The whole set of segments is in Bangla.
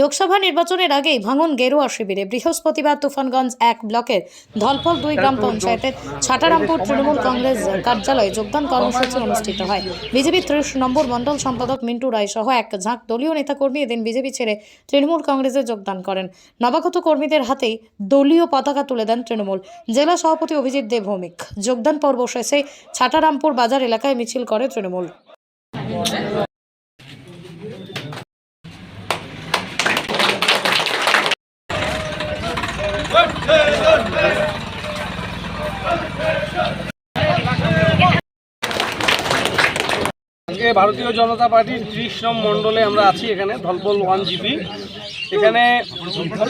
লোকসভা নির্বাচনের আগেই ভাঙন গেরুয়া শিবিরে বৃহস্পতিবার তুফানগঞ্জ এক ব্লকের ধলফল দুই গ্রাম পঞ্চায়েতের ছাটারামপুর তৃণমূল কংগ্রেস কার্যালয়ে যোগদান কর্মসূচি অনুষ্ঠিত হয়। বিজেপি ত্রিশ নম্বর মণ্ডল সম্পাদক মিন্টু রায় সহ এক ঝাঁক দলীয় নেতাকর্মী এদিন বিজেপি ছেড়ে তৃণমূল কংগ্রেসে যোগদান করেন। নবাগত কর্মীদের হাতেই দলীয় পতাকা তুলে দেন তৃণমূল। জেলা সভাপতি অভিজিৎ দেব ভৌমিক। যোগদান পর্ব শেষে ছাটারামপুর বাজার এলাকায় মিছিল করে তৃণমূল। আজকে ভারতীয় জনতা পার্টির ত্রিশ নম মণ্ডলে আমরা আছি এখানে, ধলপল ওয়ান জিপি এখানে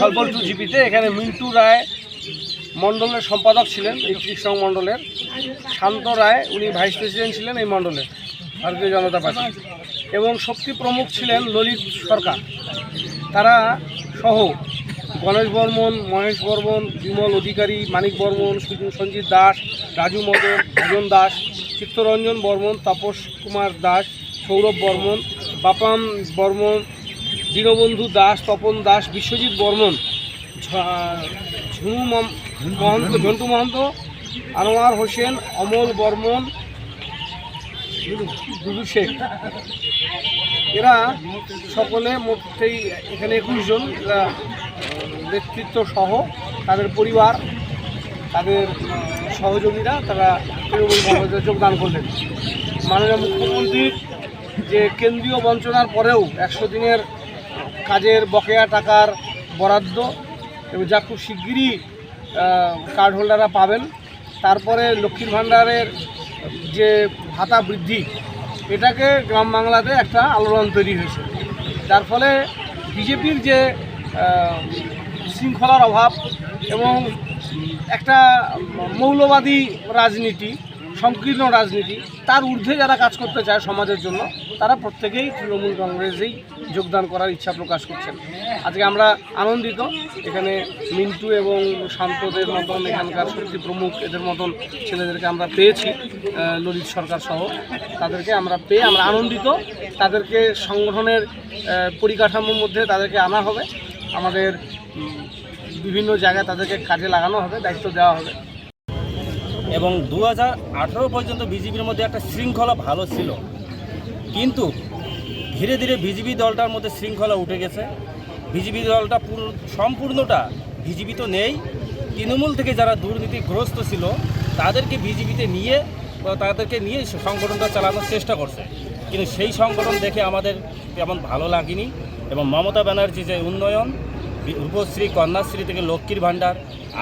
ধলপল টু জিপিতে এখানে মিন্টু রায় মণ্ডলের সম্পাদক ছিলেন এই ত্রিশ নং মণ্ডলের। শান্ত রায়, উনি ভাইস প্রেসিডেন্ট ছিলেন এই মণ্ডলের ভারতীয় জনতা পার্টি। এবং শক্তি প্রমুখ ছিলেন ললিত সরকার। তারা সহ গণেশ বর্মন, মহেশ বর্মন, বিমল অধিকারী, মানিক বর্মন সঞ্জিত দাস, রাজু মদন, ভজন দাস, চিত্তরঞ্জন বর্মন, তাপস কুমার দাস, সৌরভ বর্মন, বাপাম বর্মন, দীনবন্ধু দাস, তপন দাস, বিশ্বজিৎ বর্মন, ঝ- ঝুনু মম- মহন্ত, ঝন্টু মহন্ত, আনোয়ার হোসেন, অমল বর্মন দুদু শেখ। এরা সকলে মোটেই এখানে একুশ জন। এরা নেতৃত্ব সহ তাদের পরিবার, তাদের সহযোগীরা তারা তৃণমূল কংগ্রেসে যোগদান করলেন। মাননীয় মুখ্যমন্ত্রীর যে কেন্দ্রীয় বঞ্চনার পরেও একশো দিনের কাজের বকেয়া টাকার বরাদ্দ এবং যা খুব শিগগিরই কার্ড হোল্ডাররা পাবেন, তারপরে লক্ষ্মীর ভাণ্ডারের যে ভাতা বৃদ্ধি, এটাকে গ্রাম বাংলাতে একটা আলোড়ন তৈরি হয়েছে। যার ফলে বিজেপির যে শৃঙ্খলার অভাব এবং একটা মৌলবাদী রাজনীতি, সংকীর্ণ রাজনীতি, তার ঊর্ধ্বে যারা কাজ করতে চায় সমাজের জন্য, তারা প্রত্যেকেই তৃণমূল কংগ্রেসেই যোগদান করার ইচ্ছা প্রকাশ করছেন। আজকে আমরা আনন্দিত, এখানে মিন্টু এবং শান্তদের মতন এখানকার শক্তি প্রমুখ এদের মতন ছেলেদেরকে আমরা পেয়েছি ললিত সরকার সহ। তাদেরকে আমরা পেয়ে আমরা আনন্দিত, তাদেরকে সংগঠনের পরিকাঠামোর মধ্যে তাদেরকে আনা হবে। আমাদের বিভিন্ন জায়গায় তাদেরকে কাজে লাগানো হবে, দায়িত্ব দেওয়া হবে। এবং দু হাজার আঠেরো পর্যন্ত বিজেপির মধ্যে একটা শৃঙ্খলা ভালো ছিল। কিন্তু ধীরে ধীরে বিজেপি দলটার মধ্যে শৃঙ্খলা উঠে গেছে। বিজেপি দলটা পুরো- সম্পূর্ণটা বিজেপি তো নেই। তৃণমূল থেকে যারা দুর্নীতিগ্রস্ত ছিল, তাদেরকে বিজেপিতে নিয়ে তাদেরকে নিয়ে সংগঠনটা চালানোর চেষ্টা করছে। কিন্তু সেই সংগঠন দেখে আমাদের তেমন ভালো লাগেনি। এবং মমতা ব্যানার্জি যে উন্নয়ন রূপশ্রী কন্যাশ্রী থেকে লক্ষ্মীর ভাণ্ডার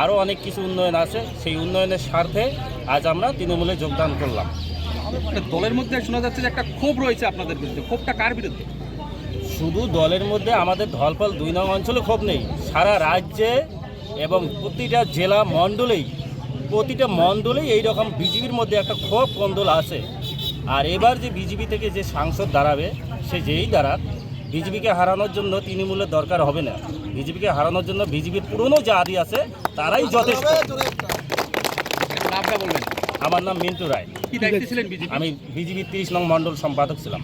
আরও অনেক কিছু উন্নয়ন আছে সেই উন্নয়নের স্বার্থে আজ আমরা তৃণমূলে যোগদান করলাম। মানে দলের মধ্যে শোনা যাচ্ছে যে একটা ক্ষোভ রয়েছে আপনাদের বিরুদ্ধে। ক্ষোভটা কার বিরুদ্ধে? শুধু দলের মধ্যে আমাদের ধলপাল দুই নং অঞ্চলে ক্ষোভ নেই। সারা রাজ্যে এবং প্রতিটা জেলা মণ্ডলেই প্রতিটা মণ্ডলেই এই রকম বিজেপির মধ্যে একটা ক্ষোভ কন্দল আছে। আর এবার যে বিজেপি থেকে যে সাংসদ দাঁড়াবে সে যেই দাঁড়াক বিজেপিকে হারানোর জন্য তৃণমূলের দরকার হবে না। বিজেপিকে হারানোর জন্য বিজেপির পুরনো যা আদি আছে তারাই যথেষ্ট। আমার নাম মিন্টু রায়। আমি বিজেপির তিরিশ নং মণ্ডল সম্পাদক ছিলাম।